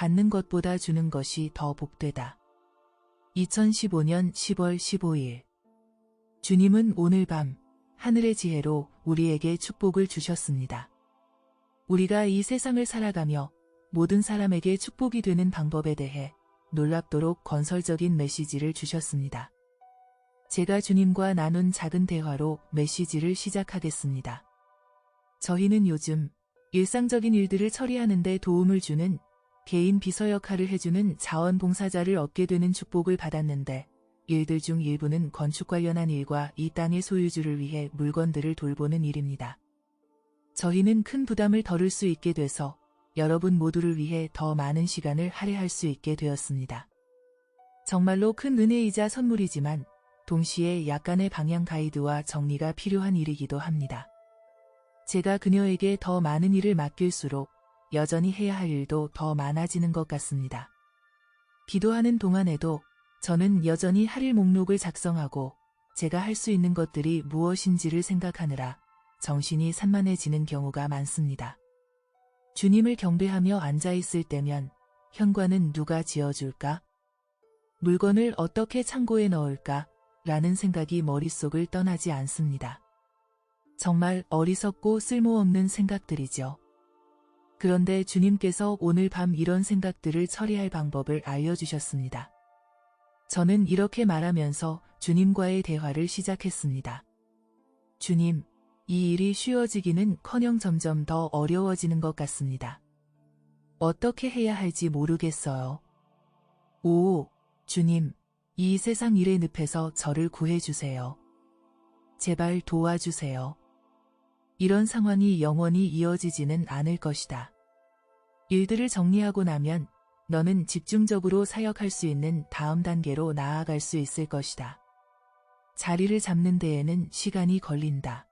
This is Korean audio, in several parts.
받는 것보다 주는 것이 더 복되다. 2015년 10월 15일 주님은 오늘 밤 하늘의 지혜로 우리에게 축복을 주셨습니다. 우리가 이 세상을 살아가며 모든 사람에게 축복이 되는 방법에 대해 놀랍도록 건설적인 메시지를 주셨습니다. 제가 주님과 나눈 작은 대화로 메시지를 시작하겠습니다. 저희는 요즘 일상적인 일들을 처리하는 데 도움을 주는 개인 비서 역할을 해주는 자원봉사자를 얻게 되는 축복을 받았는데 일들 중 일부는 건축 관련한 일과 이 땅의 소유주를 위해 물건들을 돌보는 일입니다. 저희는 큰 부담을 덜을 수 있게 돼서 여러분 모두를 위해 더 많은 시간을 할애할 수 있게 되었습니다. 정말로 큰 은혜이자 선물이지만 동시에 약간의 방향 가이드와 정리가 필요한 일이기도 합니다. 제가 그녀에게 더 많은 일을 맡길수록 여전히 해야 할 일도 더 많아지는 것 같습니다. 기도하는 동안에도 저는 여전히 할 일 목록을 작성하고 제가 할 수 있는 것들이 무엇인지를 생각하느라 정신이 산만해지는 경우가 많습니다. 주님을 경배하며 앉아있을 때면 현관은 누가 지어줄까? 물건을 어떻게 창고에 넣을까? 라는 생각이 머릿속을 떠나지 않습니다. 정말 어리석고 쓸모없는 생각들이죠. 그런데 주님께서 오늘 밤 이런 생각들을 처리할 방법을 알려주셨습니다. 저는 이렇게 말하면서 주님과의 대화를 시작했습니다. 주님, 이 일이 쉬워지기는 커녕 점점 더 어려워지는 것 같습니다. 어떻게 해야 할지 모르겠어요. 오, 주님, 이 세상 일의 늪에서 저를 구해주세요. 제발 도와주세요. 이런 상황이 영원히 이어지지는 않을 것이다. 일들을 정리하고 나면 너는 집중적으로 사역할 수 있는 다음 단계로 나아갈 수 있을 것이다. 자리를 잡는 데에는 시간이 걸린다.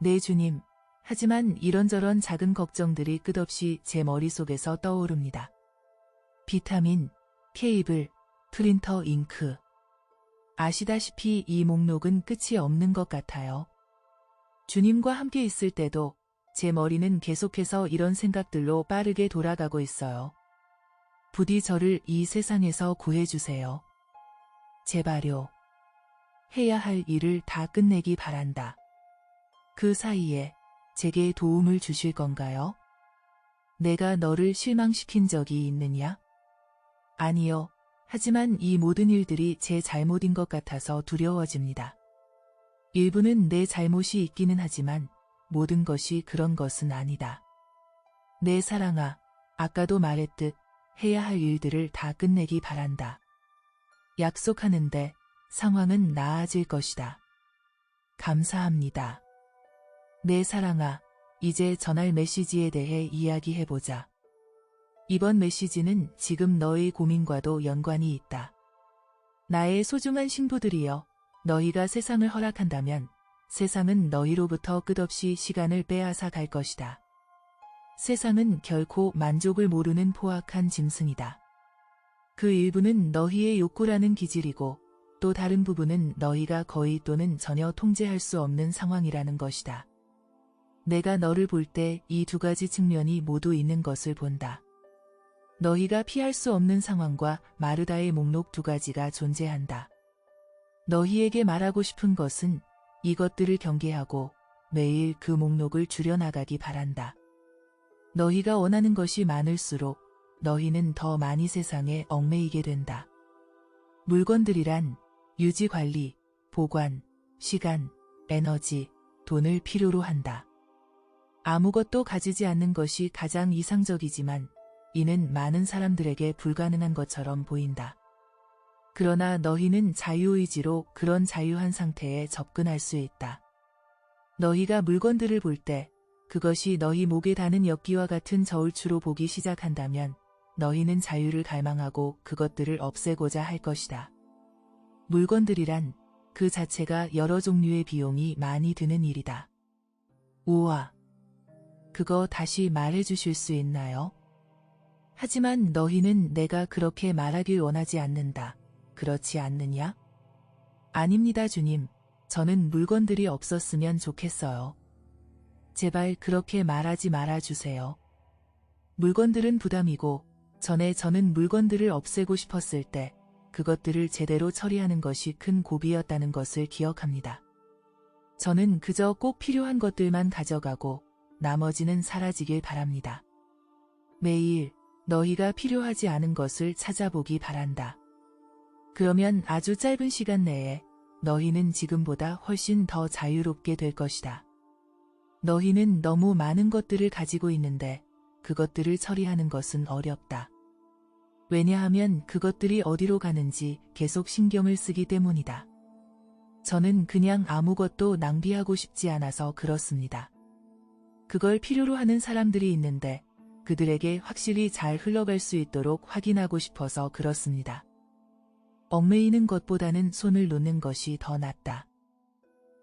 네 주님, 하지만 이런저런 작은 걱정들이 끝없이 제 머릿속에서 떠오릅니다. 비타민, 케이블, 프린터 잉크. 아시다시피 이 목록은 끝이 없는 것 같아요. 주님과 함께 있을 때도 제 머리는 계속해서 이런 생각들로 빠르게 돌아가고 있어요. 부디 저를 이 세상에서 구해주세요. 제발요. 해야 할 일을 다 끝내기 바란다. 그 사이에 제게 도움을 주실 건가요? 내가 너를 실망시킨 적이 있느냐? 아니요. 하지만 이 모든 일들이 제 잘못인 것 같아서 두려워집니다. 일부는 내 잘못이 있기는 하지만 모든 것이 그런 것은 아니다. 내 사랑아, 아까도 말했듯 해야 할 일들을 다 끝내기 바란다. 약속하는데 상황은 나아질 것이다. 감사합니다. 내 사랑아, 이제 전할 메시지에 대해 이야기해보자. 이번 메시지는 지금 너의 고민과도 연관이 있다. 나의 소중한 신부들이여, 너희가 세상을 허락한다면 세상은 너희로부터 끝없이 시간을 빼앗아 갈 것이다. 세상은 결코 만족을 모르는 포악한 짐승이다. 그 일부는 너희의 욕구라는 기질이고 또 다른 부분은 너희가 거의 또는 전혀 통제할 수 없는 상황이라는 것이다. 내가 너를 볼 때 이 두 가지 측면이 모두 있는 것을 본다. 너희가 피할 수 없는 상황과 마르다의 목록 두 가지가 존재한다. 너희에게 말하고 싶은 것은 이것들을 경계하고 매일 그 목록을 줄여나가기 바란다. 너희가 원하는 것이 많을수록 너희는 더 많이 세상에 얽매이게 된다. 물건들이란 유지 관리, 보관, 시간, 에너지, 돈을 필요로 한다. 아무것도 가지지 않는 것이 가장 이상적이지만 이는 많은 사람들에게 불가능한 것처럼 보인다. 그러나 너희는 자유의지로 그런 자유한 상태에 접근할 수 있다. 너희가 물건들을 볼 때 그것이 너희 목에 다는 엽기와 같은 저울추로 보기 시작한다면 너희는 자유를 갈망하고 그것들을 없애고자 할 것이다. 물건들이란 그 자체가 여러 종류의 비용이 많이 드는 일이다. 우와. 그거 다시 말해 주실 수 있나요? 하지만 너희는 내가 그렇게 말하길 원하지 않는다. 그렇지 않느냐? 아닙니다, 주님. 저는 물건들이 없었으면 좋겠어요. 제발 그렇게 말하지 말아 주세요. 물건들은 부담이고 전에 저는 물건들을 없애고 싶었을 때 그것들을 제대로 처리하는 것이 큰 고비였다는 것을 기억합니다. 저는 그저 꼭 필요한 것들만 가져가고 나머지는 사라지길 바랍니다. 매일 너희가 필요하지 않은 것을 찾아보기 바란다. 그러면 아주 짧은 시간 내에 너희는 지금보다 훨씬 더 자유롭게 될 것이다. 너희는 너무 많은 것들을 가지고 있는데 그것들을 처리하는 것은 어렵다. 왜냐하면 그것들이 어디로 가는지 계속 신경을 쓰기 때문이다. 저는 그냥 아무것도 낭비하고 싶지 않아서 그렇습니다. 그걸 필요로 하는 사람들이 있는데 그들에게 확실히 잘 흘러갈 수 있도록 확인하고 싶어서 그렇습니다. 얽매이는 것보다는 손을 놓는 것이 더 낫다.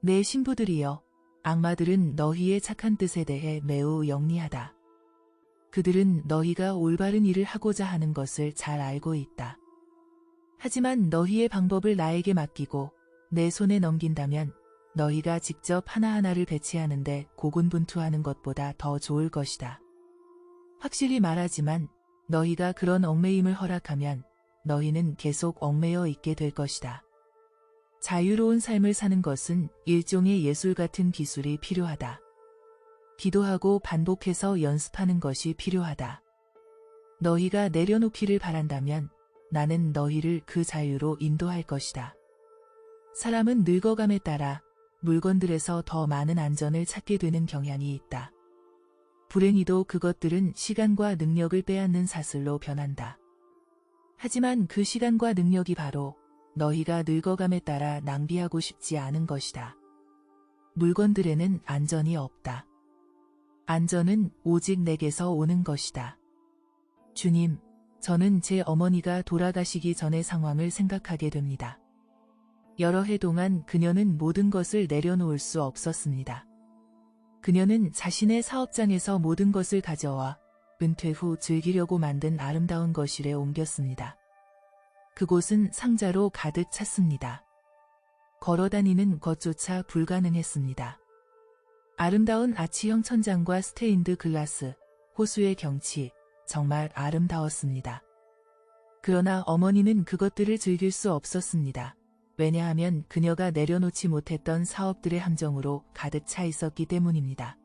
내 신부들이여, 악마들은 너희의 착한 뜻에 대해 매우 영리하다. 그들은 너희가 올바른 일을 하고자 하는 것을 잘 알고 있다. 하지만 너희의 방법을 나에게 맡기고 내 손에 넘긴다면 너희가 직접 하나하나를 배치하는데 고군분투하는 것보다 더 좋을 것이다. 확실히 말하지만 너희가 그런 얽매임을 허락하면 너희는 계속 얽매여 있게 될 것이다. 자유로운 삶을 사는 것은 일종의 예술 같은 기술이 필요하다. 기도하고 반복해서 연습하는 것이 필요하다. 너희가 내려놓기를 바란다면 나는 너희를 그 자유로 인도할 것이다. 사람은 늙어감에 따라 물건들에서 더 많은 안전을 찾게 되는 경향이 있다. 불행히도 그것들은 시간과 능력을 빼앗는 사슬로 변한다. 하지만 그 시간과 능력이 바로 너희가 늙어감에 따라 낭비하고 싶지 않은 것이다. 물건들에는 안전이 없다. 안전은 오직 내게서 오는 것이다. 주님, 저는 제 어머니가 돌아가시기 전의 상황을 생각하게 됩니다. 여러 해 동안 그녀는 모든 것을 내려놓을 수 없었습니다. 그녀는 자신의 사업장에서 모든 것을 가져와 은퇴 후 즐기려고 만든 아름다운 거실에 옮겼습니다. 그곳은 상자로 가득 찼습니다. 걸어다니는 것조차 불가능했습니다. 아름다운 아치형 천장과 스테인드 글라스, 호수의 경치, 정말 아름다웠습니다. 그러나 어머니는 그것들을 즐길 수 없었습니다. 왜냐하면 그녀가 내려놓지 못했던 사업들의 함정으로 가득 차 있었기 때문입니다.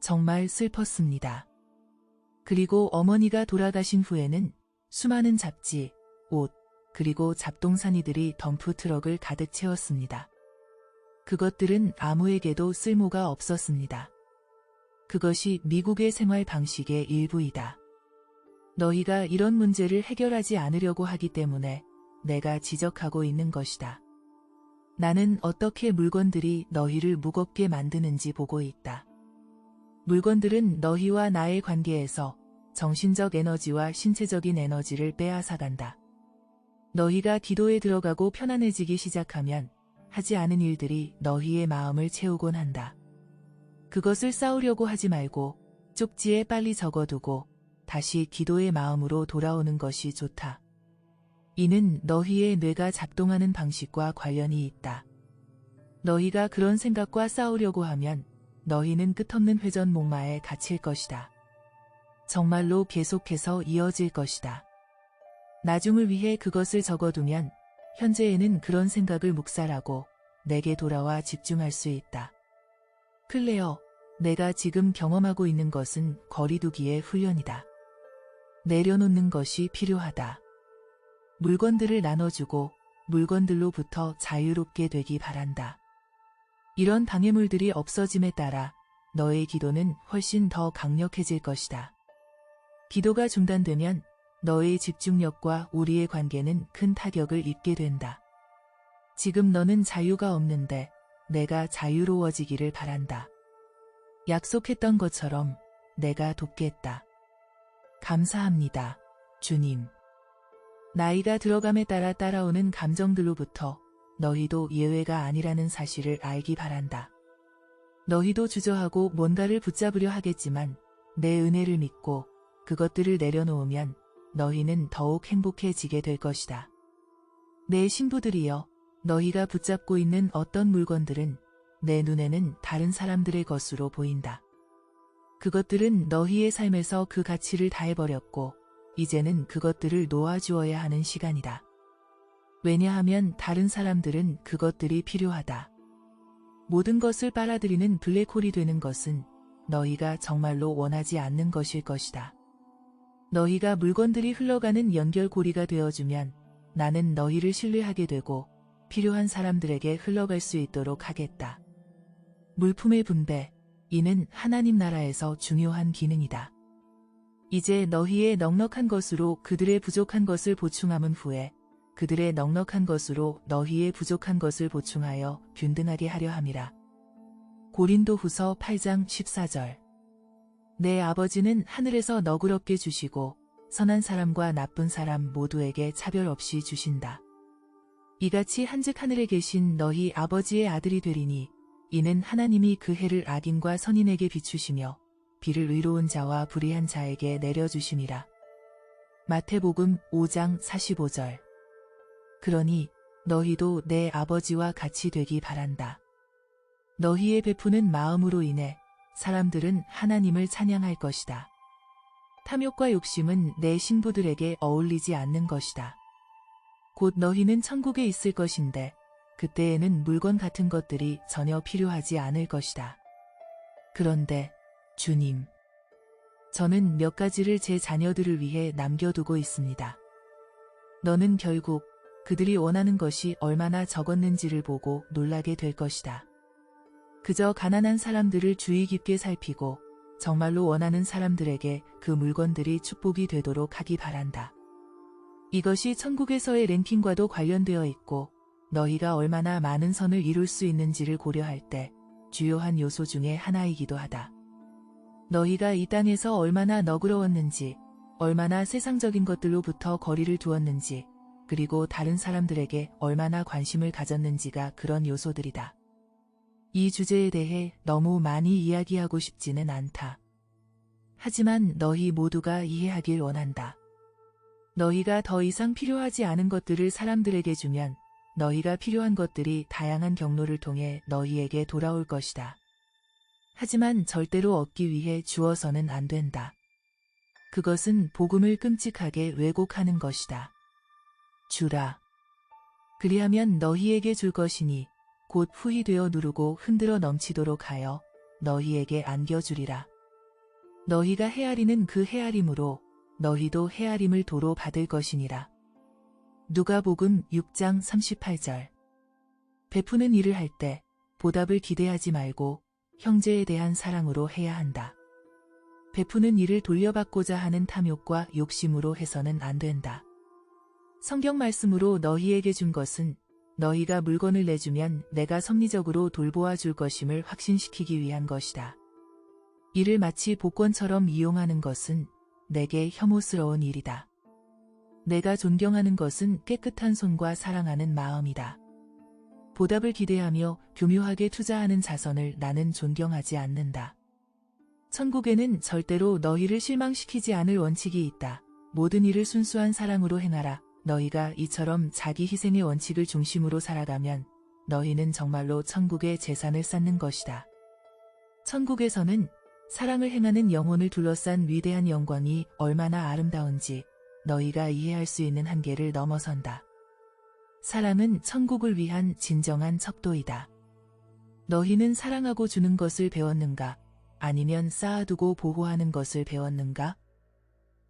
정말 슬펐습니다. 그리고 어머니가 돌아가신 후에는 수많은 잡지, 옷, 그리고 잡동사니들이 덤프 트럭을 가득 채웠습니다. 그것들은 아무에게도 쓸모가 없었습니다. 그것이 미국의 생활 방식의 일부이다. 너희가 이런 문제를 해결하지 않으려고 하기 때문에 내가 지적하고 있는 것이다. 나는 어떻게 물건들이 너희를 무겁게 만드는지 보고 있다. 물건들은 너희와 나의 관계에서 정신적 에너지와 신체적인 에너지를 빼앗아간다. 너희가 기도에 들어가고 편안해지기 시작하면 하지 않은 일들이 너희의 마음을 채우곤 한다. 그것을 쌓으려고 하지 말고 쪽지에 빨리 적어두고 다시 기도의 마음으로 돌아오는 것이 좋다. 이는 너희의 뇌가 작동하는 방식과 관련이 있다. 너희가 그런 생각과 싸우려고 하면 너희는 끝없는 회전 목마에 갇힐 것이다. 정말로 계속해서 이어질 것이다. 나중을 위해 그것을 적어두면 현재에는 그런 생각을 묵살하고 내게 돌아와 집중할 수 있다. 클레어, 내가 지금 경험하고 있는 것은 거리두기의 훈련이다. 내려놓는 것이 필요하다. 물건들을 나눠주고 물건들로부터 자유롭게 되기 바란다. 이런 방해물들이 없어짐에 따라 너의 기도는 훨씬 더 강력해질 것이다. 기도가 중단되면 너의 집중력과 우리의 관계는 큰 타격을 입게 된다. 지금 너는 자유가 없는데 내가 자유로워지기를 바란다. 약속했던 것처럼 내가 돕겠다. 감사합니다. 주님. 나이가 들어감에 따라 따라오는 감정들로부터 너희도 예외가 아니라는 사실을 알기 바란다. 너희도 주저하고 뭔가를 붙잡으려 하겠지만 내 은혜를 믿고 그것들을 내려놓으면 너희는 더욱 행복해지게 될 것이다. 내 신부들이여, 너희가 붙잡고 있는 어떤 물건들은 내 눈에는 다른 사람들의 것으로 보인다. 그것들은 너희의 삶에서 그 가치를 다해버렸고 이제는 그것들을 놓아주어야 하는 시간이다. 왜냐하면 다른 사람들은 그것들이 필요하다. 모든 것을 빨아들이는 블랙홀이 되는 것은 너희가 정말로 원하지 않는 것일 것이다. 너희가 물건들이 흘러가는 연결고리가 되어주면 나는 너희를 신뢰하게 되고 필요한 사람들에게 흘러갈 수 있도록 하겠다. 물품의 분배, 이는 하나님 나라에서 중요한 기능이다. 이제 너희의 넉넉한 것으로 그들의 부족한 것을 보충함은 후에 그들의 넉넉한 것으로 너희의 부족한 것을 보충하여 균등하게 하려 함이라. 고린도 후서 8장 14절 내 아버지는 하늘에서 너그럽게 주시고 선한 사람과 나쁜 사람 모두에게 차별 없이 주신다. 이같이 한즉 하늘에 계신 너희 아버지의 아들이 되리니 이는 하나님이 그 해를 악인과 선인에게 비추시며 비를 의로운 자와 불의한 자에게 내려주심이라. 마태복음 5장 45절 그러니 너희도 내 아버지와 같이 되기 바란다. 너희의 베푸는 마음으로 인해 사람들은 하나님을 찬양할 것이다. 탐욕과 욕심은 내 신부들에게 어울리지 않는 것이다. 곧 너희는 천국에 있을 것인데 그때에는 물건 같은 것들이 전혀 필요하지 않을 것이다. 그런데 주님, 저는 몇 가지를 제 자녀들을 위해 남겨두고 있습니다. 너는 결국 그들이 원하는 것이 얼마나 적었는지를 보고 놀라게 될 것이다. 그저 가난한 사람들을 주의 깊게 살피고 정말로 원하는 사람들에게 그 물건들이 축복이 되도록 하기 바란다. 이것이 천국에서의 랭킹과도 관련되어 있고 너희가 얼마나 많은 선을 이룰 수 있는지를 고려할 때 주요한 요소 중의 하나이기도 하다. 너희가 이 땅에서 얼마나 너그러웠는지, 얼마나 세상적인 것들로부터 거리를 두었는지, 그리고 다른 사람들에게 얼마나 관심을 가졌는지가 그런 요소들이다. 이 주제에 대해 너무 많이 이야기하고 싶지는 않다. 하지만 너희 모두가 이해하길 원한다. 너희가 더 이상 필요하지 않은 것들을 사람들에게 주면 너희가 필요한 것들이 다양한 경로를 통해 너희에게 돌아올 것이다. 하지만 절대로 얻기 위해 주어서는 안 된다. 그것은 복음을 끔찍하게 왜곡하는 것이다. 주라. 그리하면 너희에게 줄 것이니 곧 후히 되어 누르고 흔들어 넘치도록 하여 너희에게 안겨주리라. 너희가 헤아리는 그 헤아림으로 너희도 헤아림을 도로 받을 것이니라. 누가복음 6장 38절 베푸는 일을 할 때 보답을 기대하지 말고 형제에 대한 사랑으로 해야 한다. 베푸는 일을 돌려받고자 하는 탐욕과 욕심으로 해서는 안 된다. 성경 말씀으로 너희에게 준 것은 너희가 물건을 내주면 내가 섭리적으로 돌보아 줄 것임을 확신시키기 위한 것이다. 이를 마치 복권처럼 이용하는 것은 내게 혐오스러운 일이다. 내가 존경하는 것은 깨끗한 손과 사랑하는 마음이다. 보답을 기대하며 교묘하게 투자하는 자선을 나는 존경하지 않는다. 천국에는 절대로 너희를 실망시키지 않을 원칙이 있다. 모든 일을 순수한 사랑으로 행하라. 너희가 이처럼 자기 희생의 원칙을 중심으로 살아가면 너희는 정말로 천국의 재산을 쌓는 것이다. 천국에서는 사랑을 행하는 영혼을 둘러싼 위대한 영광이 얼마나 아름다운지 너희가 이해할 수 있는 한계를 넘어선다. 사랑은 천국을 위한 진정한 척도이다. 너희는 사랑하고 주는 것을 배웠는가? 아니면 쌓아두고 보호하는 것을 배웠는가?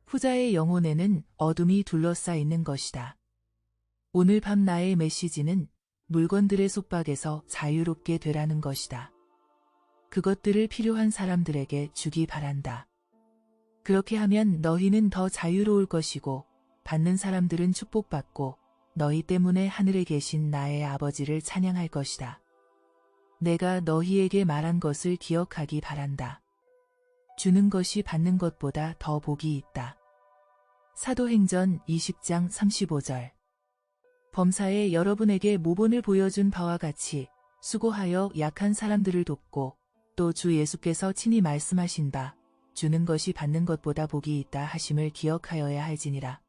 후자의 영혼에는 어둠이 둘러싸 있는 것이다. 오늘 밤 나의 메시지는 물건들의 속박에서 자유롭게 되라는 것이다. 그것들을 필요한 사람들에게 주기 바란다. 그렇게 하면 너희는 더 자유로울 것이고 받는 사람들은 축복받고 너희 때문에 하늘에 계신 나의 아버지를 찬양할 것이다. 내가 너희에게 말한 것을 기억하기 바란다. 주는 것이 받는 것보다 더 복이 있다. 사도행전 20장 35절 범사에 여러분에게 모본을 보여준 바와 같이 수고하여 약한 사람들을 돕고 또 주 예수께서 친히 말씀하신 바 주는 것이 받는 것보다 복이 있다 하심을 기억하여야 할지니라.